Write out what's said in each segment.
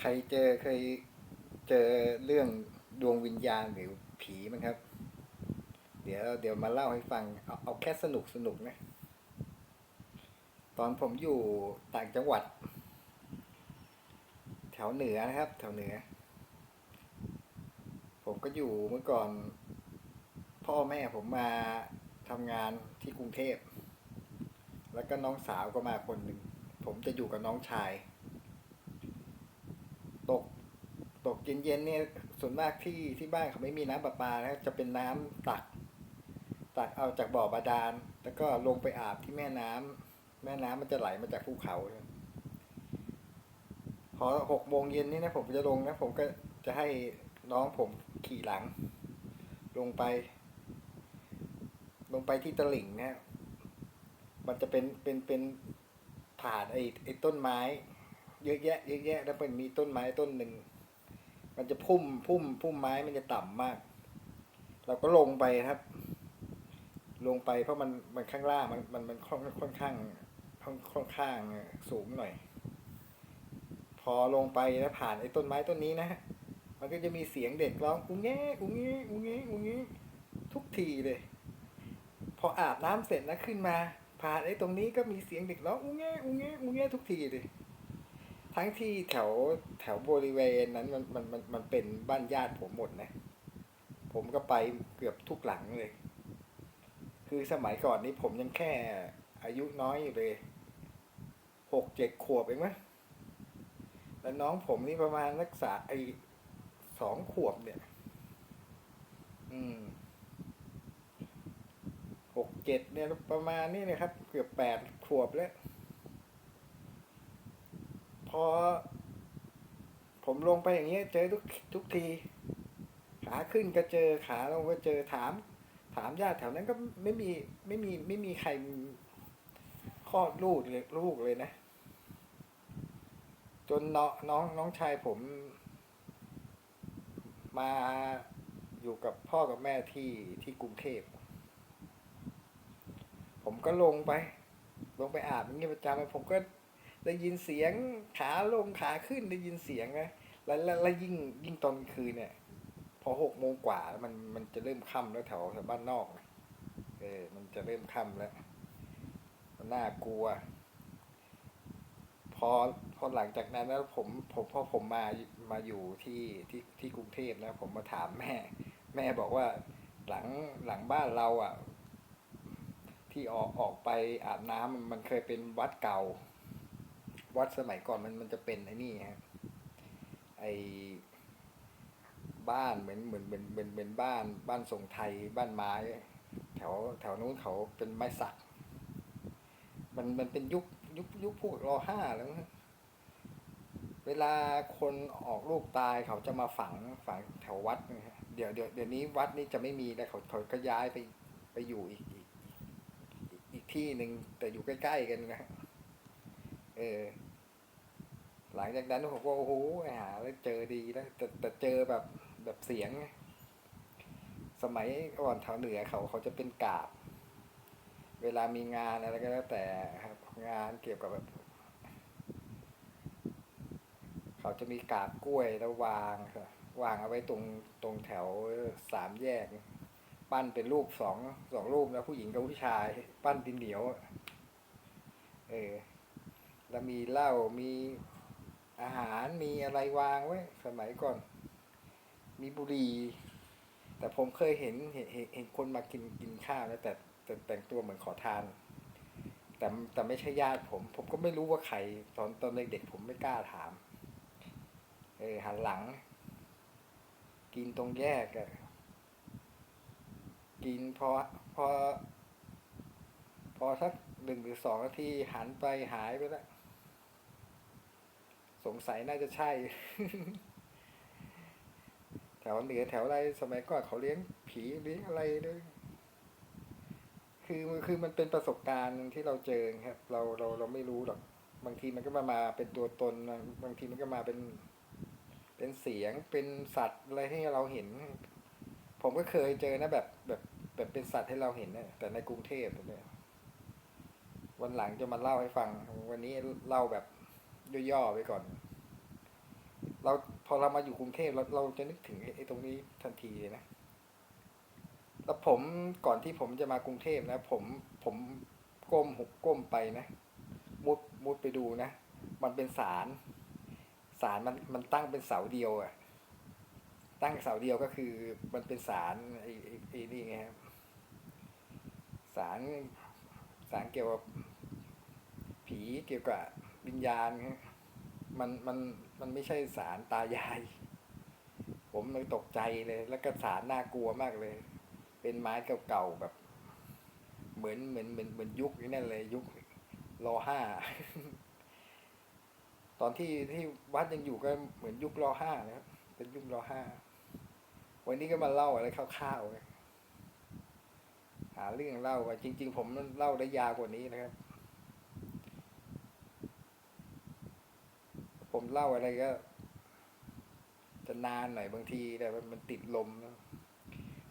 ใครเจอเคยเจอเรื่องดวงวิญญาณหรือผีมั้งครับ เดี๋ยวเดี๋ยวมาเล่าให้ฟังเอาเอาแค่สนุกสนุกนะ ตอนผมอยู่ต่างจังหวัด แถวเหนือนะครับ แถวเหนือ ผมก็อยู่เมื่อก่อน พ่อแม่ผมมาทำงานที่กรุงเทพ แล้วก็น้องสาวก็มาคนหนึ่ง ผมจะอยู่กับน้องชาย ตก ตก เย็นๆเนี่ยส่วนมากที่ที่บ้านเขาไม่มีน้ำประปานะจะเป็นน้ำตัก ตักเอาจากบ่อบาดาล แล้วก็ลงไปอาบที่แม่น้ำแม่น้ำมันจะไหลมาจากภูเขาพอหกโมงเย็นนี่นะผมจะลงนะ ผมก็จะให้น้องผมขี่หลัง ลงไป ลงไปที่ตลิ่งนะมันจะเป็นเป็นเป็นผ่านไอ้ไอ้ต้นไม้ เยอะแยะเยอะแยะแล้วมันมีต้นไม้ต้นหนึ่ง มันจะพุ่มพุ่มพุ่มไม้มันจะต่ำมาก เราก็ลงไปครับ ลงไปเพราะมันมันข้างล่างมันมันมันค่อนค่อนข้างค่อนค่อนข้างสูงหน่อย พอลงไปแล้วผ่านไอ้ต้นไม้ต้นนี้นะฮะมันก็จะมีเสียงเด็กร้องอุ้งแงอุ้งแงอุ้งแงอุ้งแงทุกทีเลย พออาบน้ำเสร็จนะขึ้นมา ผ่านไอ้ตรงนี้ก็มีเสียงเด็กร้องอุ้งแงอุ้งแงอุ้งแงทุกทีเลย ทั้งที่แถวแถวบริเวณนั้นมันมันมันมันเป็นบ้านญาติผมหมดนะ ผมก็ไปเกือบทุกหลังเลย คือสมัยก่อนนี้ผมยังแค่อายุน้อยอยู่เลยหกเจ็ดขวบเองมั้ยแล้วน้องผมนี่ประมาณรักษาไอสองขวบเนี่ย อืมหกเจ็ดเนี่ยประมาณนี้นะครับ เกือบแปดขวบแล้ว อ ผมลงไปอย่างเงี้ยเจอทุกทุกที ขาขึ้นก็เจอขาลงก็เจอถาม ถามญาติแถวนั้นก็ไม่มีไม่มีไม่มีใครคลอดลูกเลยลูกเลยนะ จนน้องน้องน้องชายผม มาอยู่กับพ่อกับแม่ที่ที่กรุงเทพ ผมก็ลงไป ลงไปอาบอย่างนี้ประจำผมก็ ได้ยินเสียงขาลงขาขึ้นได้ยินเสียงนะแล้วแล้วยิ่งยิ่งตอนคืนเนี่ย พอหกโมงกว่ามันมันจะเริ่มค่ำแล้วแถวแถวบ้านนอกนะเออ มันจะเริ่มค่ำแล้ว มันน่ากลัว พอพอหลังจากนั้นแล้วผมผมพอผมมามาอยู่ที่ที่ที่กรุงเทพนะผมมาถามแม่ แม่บอกว่าหลังหลังบ้านเราอะ ที่ออกออกไปอาบน้ำมันเคยเป็นวัดเก่า วัดสมัยก่อนมันมันจะเป็นไอ้นี่ฮะไอบ้านเหมือนเหมือนเหมือนเหมือนเหมือนบ้าน บ้านทรงไทยบ้านไม้ แถวแถวนู้นเขาเป็นไม้สัก มันมันเป็นยุคยุคยุคพวกรอห้าแล้วเวลาคนออกลูกตายเขาจะมาฝังฝังแถววัดนะฮะเดี๋ยวเดี๋ยวเดี๋ยวนี้วัดนี้จะไม่มีแล้วเขาเขาก็ย้ายไปไปอยู่อีกอีกอีกที่หนึ่งแต่อยู่ใกล้ๆกันนะฮะเออ หลังจากนั้นผมก็โอ้โหหาแล้วเจอดีแล้วแต่แต่เจอแบบแบบเสียง สมัยก่อนแถวเหนือเขาเขาจะเป็นกาบ เวลามีงานอะไรก็แล้วแต่ครับ งานเกี่ยวกับแบบ เขาจะมีกาบกล้วยแล้ววางครับวางเอาไว้ตรงตรงแถวสามแยก ปั้นเป็นรูปสองสองรูปนะผู้หญิงกับผู้ชาย ปั้นดินเหนียว เออแล้วมีเหล้ามี อาหารมีอะไรวางไว้ สมัยก่อน มีบุหรี่แต่ผมเคยเห็นเห็นเห็นคนมากินกินข้าวนะแต่แต่แต่งตัวเหมือนขอทาน แต่แต่ไม่ใช่ญาติผม ผมก็ไม่รู้ว่าใครตอนตอนเด็กๆผมไม่กล้าถามเออหันหลัง กินตรงแยกอะกินพอพอ พอสักหนึ่งหรือสองนาทีหันไปหายไปแล้ว สงสัยน่าจะใช่ แถวเหนือแถวอะไรสมัยก่อนเขาเลี้ยงผีเลี้ยงอะไรด้วยคือคือมันเป็นประสบการณ์ที่เราเจอครับ เราเราเราไม่รู้หรอก บางทีมันก็มามาเป็นตัวตน บางทีมันก็มาเป็น เป็นเสียงเป็นสัตว์อะไรให้เราเห็น ผมก็เคยเจอนะแบบแบบแบบเป็นสัตว์ให้เราเห็นนะแต่ในกรุงเทพเนี่ยวันหลังจะมาเล่าให้ฟัง วันนี้เล่าแบบ ย่อๆไปก่อน เราพอเรามาอยู่กรุงเทพเราเราจะนึกถึงไอ้ตรงนี้ทันทีเลยนะ แล้วผมก่อนที่ผมจะมากรุงเทพนะ ผมผมก้มหกก้มไปนะ มุดมุดไปดูนะ มันเป็นศาลศาลมันมันตั้งเป็นเสาเดียวอะตั้งเสาเดียวก็คือมันเป็นศาลไอ้ไอ้ไอ้นี่ไงครับศาลศาลเกี่ยวกับผีเกี่ยวกับ วิญญาณครับมันมันมันไม่ใช่สารตายาย ผมเลยตกใจเลย แล้วก็สารน่ากลัวมากเลย เป็นไม้เก่าๆแบบ เหมือนเหมือนเหมือนเหมือนยุคนี่นั่นเลย ยุครอห้าตอนที่ที่วัดยังอยู่ก็เหมือนยุครอห้านะครับ เป็นยุครอห้าวันนี้ก็มาเล่าอะไรคร่าวๆนหาเรื่องเล่าจริง ๆ ผมเล่าได้ยาวกว่านี้นะครับ ผมเล่าอะไรก็จะนานหน่อยบางทีแต่มันติดลมนะ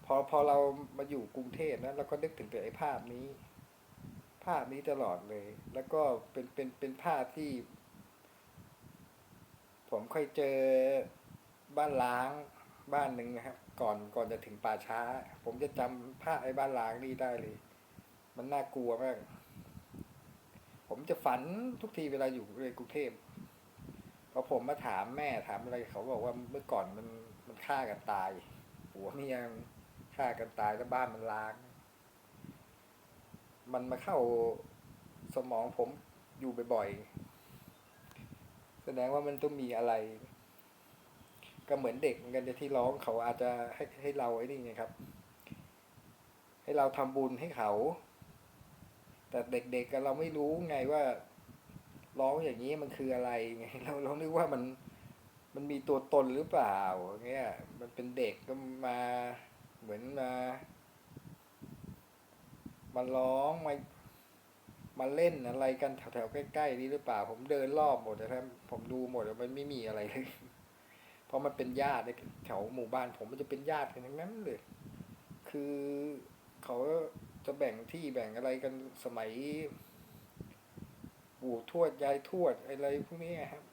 พอพอเรามาอยู่กรุงเทพนะเราก็นึกถึงแต่ไอ้ภาพนี้ ภาพนี้ตลอดเลย แล้วก็เป็นเป็นเป็นภาพที่ ผมเคยเจอบ้านล้างบ้านหนึ่งนะครับ ก่อนก่อนจะถึงป่าช้า ผมจะจำภาพไอ้บ้านล้างนี่ได้เลย มันน่ากลัวมาก ผมจะฝันทุกทีเวลาอยู่ในกรุงเทพ พอผมมาถามแม่ถามอะไรเขาบอกว่าเมื่อก่อนมันมันฆ่ากันตายผัวเมียฆ่ากันตายแล้วบ้านมันล้าง มันมาเข้าสมองผมอยู่บ่อยๆแสดงว่ามันต้องมีอะไร ก็เหมือนเด็กเหมือนกันที่ร้องเขาอาจจะให้ให้เราไอ้นี่ไงครับ ให้เราทำบุญให้เขา แต่เด็กๆกเราไม่รู้ไงว่า ร้องอย่างนี้มันคืออะไรไงเราเรานึกว่ามันมันมีตัวตนหรือเปล่าเงี้ยมันเป็นเด็กก็มาเหมือนมา มาร้องมามาเล่นอะไรกันแถวๆใกล้ๆนี้หรือเปล่า ผมเดินรอบหมดนะครับผมดูหมดแล้วมันไม่มีอะไรเลย เพราะมันเป็นญาติแถวหมู่บ้าน ผมมันจะเป็นญาติกันทั้งนั้นเลย คือเขาจะแบ่งที่แบ่งอะไรกันสมัย ปู่ทวดยายทวดอะไรพวกนี้ครับ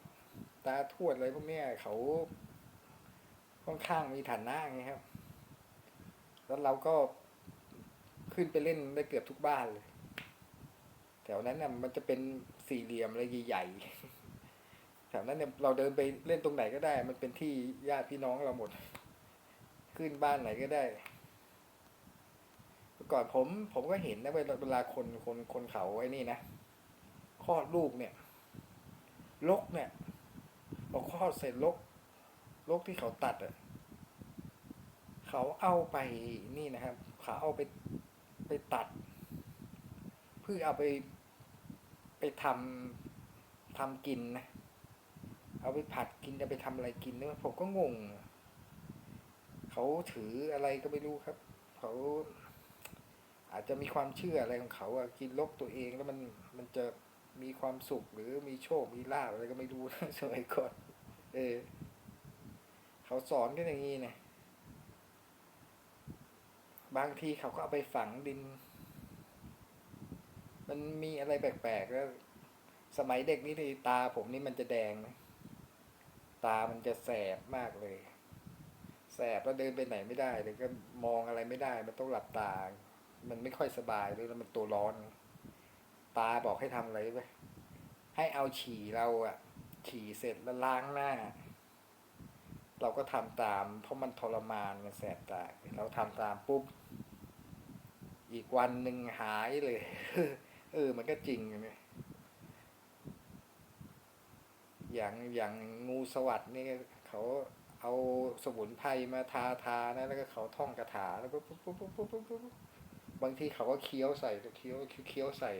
ตาทวดอะไรพวกนี้เขาค่อนข้างมีฐานะไงครับ แล้วเราก็ขึ้นไปเล่นได้เกือบทุกบ้านเลย แถวนั้นน่ะมันจะเป็นสี่เหลี่ยมอะไรใหญ่ๆแถวนั้นเนี่ยเราเดินไปเล่นตรงไหนก็ได้ มันเป็นที่ญาติพี่น้องเราหมด ขึ้นบ้านไหนก็ได้ก่อนผมผมก็เห็นนะเวลาคนคนคนเขาไอ้นี่นะ คลอดลูกเนี่ยลกเนี่ยพอคลอดเสร็จลกลกที่เขาตัดอะเขาเอาไปนี่นะครับ เขาเอาไปไปตัด เพื่อเอาไปไปทำทำกินนะ เอาไปผัดกินจะไปทำอะไรกินเนี่ยผมก็งง เขาถืออะไรก็ไม่รู้ครับ เขาอาจจะมีความเชื่ออะไรของเขาอะกินลกตัวเองแล้วมันมันจะ มีความสุขหรือมีโชค มีลาภอะไรก็ไม่รู้นะสมัยก่อน เออ เขาสอนกันอย่างนี้นะบางทีเขาก็เอาไปฝังดิน มันมีอะไรแปลกๆแล้ว สมัยเด็กนี่ที่ตาผมนี่มันจะแดงนะตามันจะแสบมากเลย แสบแล้วเดินไปไหนไม่ได้เลยก็มองอะไรไม่ได้ มันต้องหลับตา มันไม่ค่อยสบายเลยแล้วมันตัวร้อน ตาบอกให้ทำอะไรไปให้เอาฉี่เราอะฉี่เสร็จแล้วล้างหน้า เราก็ทำตาม เพราะมันทรมานมันแสบตา เราทำตามปุ๊บ อีกวันหนึ่งหายเลย เออ มันก็จริงเนี่ยอย่างอย่างงูสวัสดนี่เขาเอาสมุนไพรมาทาทานะแล้วก็เขาท่องคาถาแล้วปุ๊บปุ๊บปุ๊บปุ๊บปุ๊บปุ๊บบางทีเขาก็เคี้ยวใส่เคี้ยวเคี้ยวใส่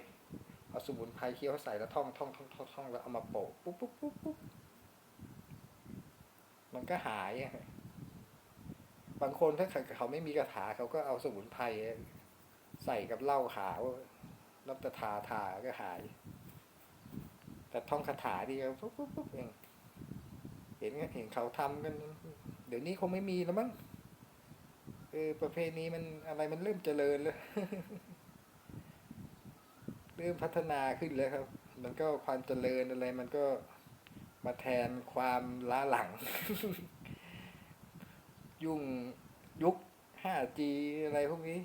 เอาสมุนไพรเคี้ยวใส่แล้วท่องท่องท่องท่องท่องแล้วเอามาโปะปุ๊บปุ๊บปุ๊บปุ๊บมันก็หายบางคนถ้าเขาไม่มีกระถาเขาก็เอาสมุนไพรใส่กับเหล้าขาวแล้วจะทาทาก็หาย แต่ท่องคาถาดีก็ปุ๊บปุ๊บปุ๊บเองเห็นเห็นเขาทำกัน เดี๋ยวนี้คงไม่มีแล้วมั้งเออประเพณีมันอะไรมันเริ่มเจริญแล้ว ริ่มพัฒนาขึ้นแล้วครับ มันก็ความเจริญอะไร มันก็มาแทนความล้าหลัง ยุ่งยุค 5G อะไรพวกนี้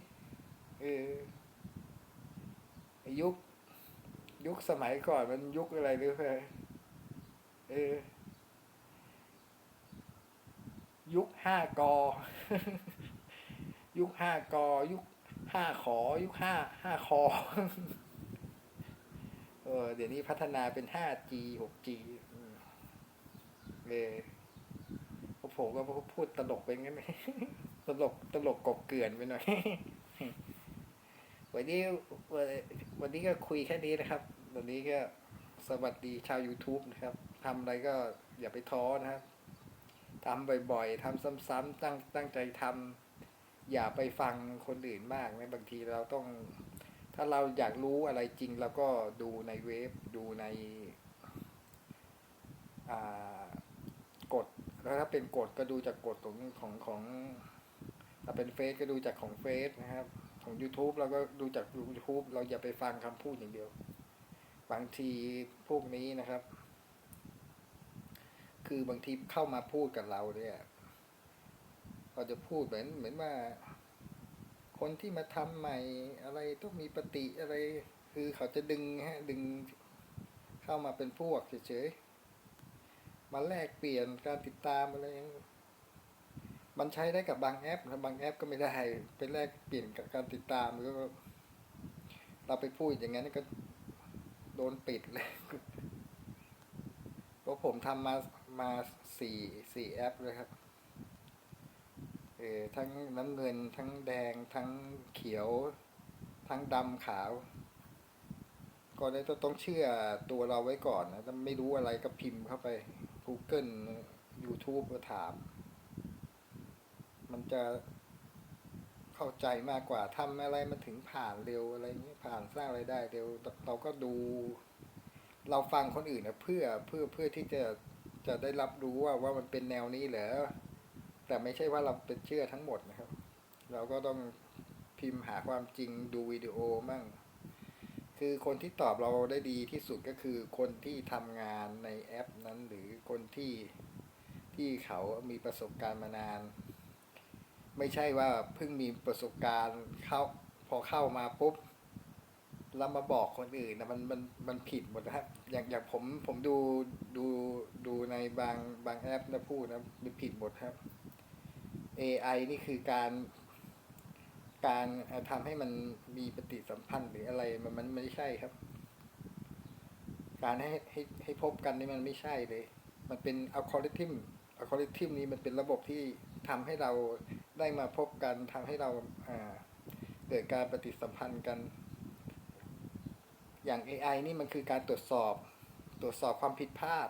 เออยุค ยุคสมัยก่อนมันยุคอะไรหรือเปล่าเออ ยุคห้ากอ ยุคห้ากอ ยุคห้าขอ ยุคห้าห้าคอ ออเดี๋ยวนี้พัฒนาเป็น 5G 6G เออผมก็พูดตลกไปงั้นตลกตลกกบเกลื่อนไปหน่อย วันนี้วันวันนี้ก็คุยแค่นี้นะครับ วันนี้ก็สวัสดีชาว YouTube นะครับทำอะไรก็อย่าไปท้อนะครับทำบ่อยๆทำซ้ำๆตั้งตั้งใจทำอย่าไปฟังคนอื่นมากนะบางทีเราต้อง ถ้าเราอยากรู้อะไรจริงเราก็ดูในเว็บดูในกฎแล้วถ้าเป็นกฎก็ดูจากกฎของของของถ้าเป็นเฟซก็ดูจากของเฟซนะครับ ของ YouTube เราก็ดูจาก YouTube เราอย่าไปฟังคำพูดอย่างเดียว บางทีพวกนี้นะครับ คือบางทีเข้ามาพูดกับเราเนี่ยเราจะพูดเหมือนเหมือนว่า คนที่มาทำใหม่อะไรต้องมีปฏิอะไร คือเขาจะดึงฮะดึงเข้ามาเป็นพวกเฉยๆมาแลกเปลี่ยนการติดตามอะไรอย่างนี้มันใช้ได้กับบางแอปนะบางแอปก็ไม่ได้ไปแลกเปลี่ยนกับการติดตามแล้วก็เราไปพูดอย่างนั้นก็โดนปิดเลยเพราะผมทำมามาสี่สี่แอปเลยครับ เออทั้งน้ำเงิน ทั้งแดง ทั้งเขียว ทั้งดำขาวก็ได้ต้องเชื่อตัวเราไว้ก่อนนะถ้าไม่รู้อะไรก็พิมพ์เข้าไป Google YouTube ก็ถาม มันจะเข้าใจมากกว่าทำอะไรมันถึงผ่านเร็วอะไรเงี้ผ่านสร้างไรายได้เร็วเราก็ดู เราฟังคนอื่นนะเพื่อเพื่อเพื่อที่จะจะได้รับรู้ว่าว่ามันเป็นแนวนี้เหรอ แต่ไม่ใช่ว่าเราเป็นเชื่อทั้งหมดนะครับ เราก็ต้องพิมพ์หาความจริงดูวิดีโอมั่ง คือคนที่ตอบเราได้ดีที่สุดก็คือคนที่ทำงานในแอปนั้นหรือคนที่ที่เขามีประสบการณ์มานาน ไม่ใช่ว่าเพิ่งมีประสบการณ์เข้าพอเข้ามาปุ๊บแล้วมาบอกคนอื่นนะมันมันมันผิดหมดนะครับอย่างอย่างผมผมดูดูดูในบางบางแอปนะพูดนะมันผิดหมดครับ AI นี่คือการการทำให้มันมีปฏิสัมพันธ์หรืออะไรมันมันไม่ใช่ครับ การให้ให้ให้พบกันนี่มันไม่ใช่เลย มันเป็นอัลกอริทึมอัลกอริทึมนี้มันเป็นระบบที่ทำให้เราได้มาพบกันทำให้เราเกิดการปฏิสัมพันธ์กัน อย่าง AI นี่มันคือการตรวจสอบ ตรวจสอบความผิดพลาด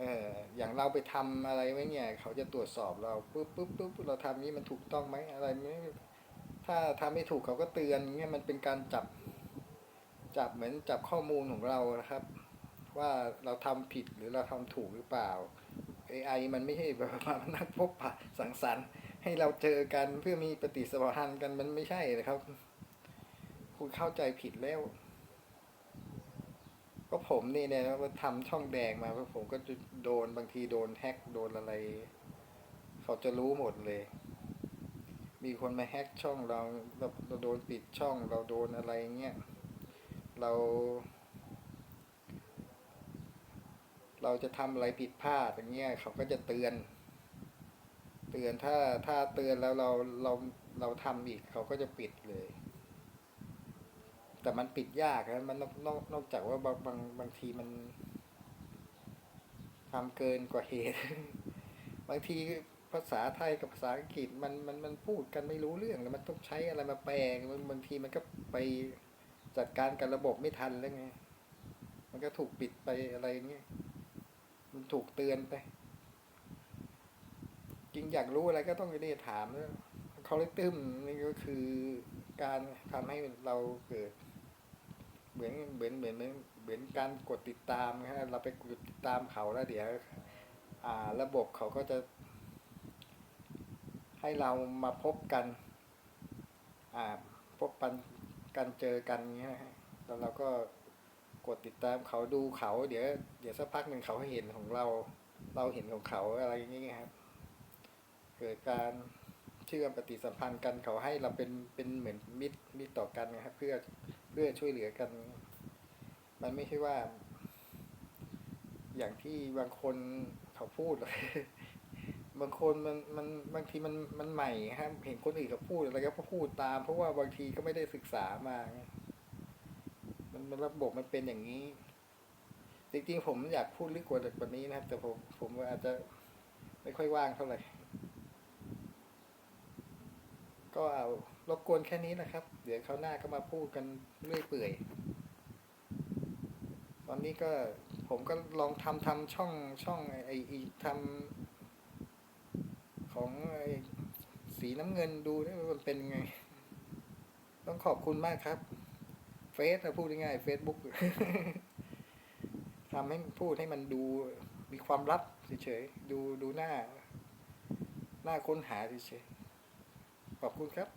เอออย่างเราไปทำอะไรไว้เนี่ย เขาจะตรวจสอบเราปุ๊บปุ๊บปุ๊บเราทำนี้มันถูกต้องไหมอะไรไม่ถ้าทำไม่ถูกเขาก็เตือนเงี้ยมันเป็นการจับจับเหมือนจับข้อมูลของเรานะครับ ว่าเราทำผิดหรือเราทำถูกหรือเปล่า AI มันไม่ใช่แบบมานักพบปะสังสรรค์ ให้เราเจอกันเพื่อมีปฏิสัมพันธ์กันมันไม่ใช่นะครับ คุณเข้าใจผิดแล้ว ก็ผมนี่เนี่ยว่าทำช่องแดงมาผมก็จะโดนบางทีโดนแฮกโดนอะไร เขาจะรู้หมดเลย มีคนมาแฮกช่องเราเราเราโดนปิดช่องเราโดนอะไรเงี้ยเรา เราจะทำอะไรผิดพลาดอย่างเงี้ยเขาก็จะเตือน เตือนถ้าถ้าเตือนแล้วเราเราเราทำอีกเขาก็จะปิดเลย แต่มันปิดยากนะมันนอกนอกนอกจากว่าบางบางบางทีมันทำเกินกว่าเหตุ บางทีภาษาไทยกับภาษาอังกฤษมันมันมันพูดกันไม่รู้เรื่องแล้วมันต้องใช้อะไรมาแปลงบางบางทีมันก็ไปจัดการกับระบบไม่ทันแล้วไง มันก็ถูกปิดไปอะไรเงี้ย มันถูกเตือนไป จริงอยากรู้อะไรก็ต้องไปเรียถามแล้วคอเลตึมนี่ก็คือการทำให้เราเกิด เหมือนเหมือนเหมือนเหมือนเหมือนการกดติดตามนะฮะเราไปกดติดตามเขาแล้วเดี๋ยวอ่าระบบเขาก็จะ ให้เรามาพบกัน อ่าพบกันกันเจอกันเงี้ยนะฮะแล้วเราก็กดติดตามเขาดูเขา เดี๋ยวเดี๋ยวสักพักหนึ่งเขาเห็นของเรา เราเห็นของเขาอะไรอย่างเงี้ยครับ เกิดการเชื่อมปฏิสัมพันธ์กันเขาให้เราเป็นเป็นเหมือนมิตรมิตรต่อกันนะครับเพื่อ เพื่อช่วยเหลือกัน มันไม่ใช่ว่า อย่างที่บางคนเขาพูดบางคนมันมันบางทีมันมันใหม่ฮะเห็นคนอื่นเขาพูดอะไรก็พูดตาม เพราะว่าบางทีก็ไม่ได้ศึกษามา มันมันระบบมันเป็นอย่างนี้ จริงๆผมอยากพูดลึกกว่าแบบนี้นะครับ แต่ผมผมอาจจะไม่ค่อยว่างเท่าไหร่ ก็เอา รบกวนแค่นี้นะครับ เดี๋ยวเขาวหน้าก็มาพูดกันเรื่อยเปื่อย ตอนนี้ก็ผมก็ลองทำทำช่องช่องไอ้ไอทำของไอ้สีน้ำเงินดูนี่มันเป็นไง ต้องขอบคุณมากครับ เฟซนะพูดง่ายเฟซบุ๊กทำให้พูดให้มันดูมีความลับเฉยๆดูดูหน้า หน้าค้นหาเฉยๆขอบคุณครับ